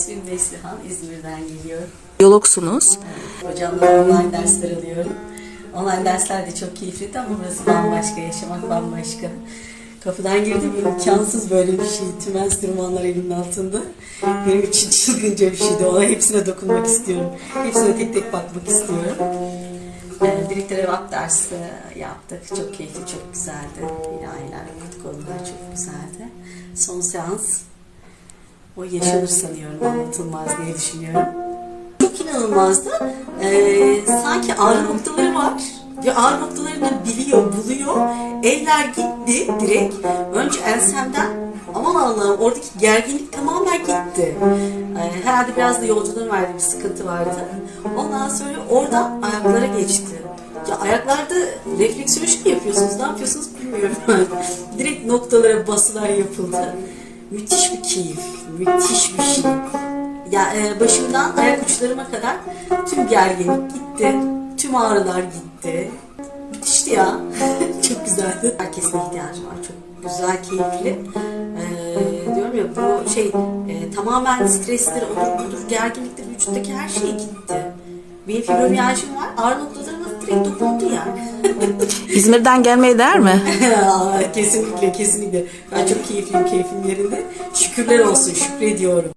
İsmim Neslihan, İzmir'den geliyorum. Biyologsunuz. Hocamla online dersler alıyorum. Online dersler de çok keyifliydi ama burası bambaşka, yaşamak bambaşka. Kapıdan girdim, imkansız böyle bir şey. Tüm enstrümanlar elimin altında. Benim için çılgınca bir şeydi. Ona hepsine dokunmak istiyorum. Hepsine tek tek bakmak istiyorum. Ee, birlikte revat dersi yaptık. Çok keyifli, çok güzeldi. İlahiler, okuduk onlar çok güzeldi. Son seans o yaşanır sanıyorum, anlatılmaz diye düşünüyorum. Çok inanılmazdı. Ee, sanki ağrı noktaları var. Ve ağrı noktalarını biliyor, buluyor. Eller gitti direkt. Önce ensemden aman Allah'ım oradaki gerginlik tamamen gitti. Ee, herhalde biraz da yolculuğun verdiği bir sıkıntı vardı. Ondan sonra oradan ayaklara geçti. Ya ayaklarda refleksiyoloji mi yapıyorsunuz? Ne yapıyorsunuz bilmiyorum. direkt noktalara basılar yapıldı. Müthiş bir keyif, müthiş bir şey. Ya e, başımdan ayak uçlarıma kadar tüm gerginlik gitti. Tüm ağrılar gitti. Müthişti ya. çok güzeldi. Herkesin ihtiyacı var. Çok güzel, keyifli. Ee, diyorum ya bu şey e, tamamen strestir, odur budur, gerginliktir, vücuttaki her şey gitti. Benim fibromiyajım var. Ağrı noktalarıma direkt dokundu yani. İzmir'den gelmeye değer mi? Kesinlikle, kesinlikle. Ben çok keyifliyim, keyfim yerinde. Şükürler olsun, şükrediyorum.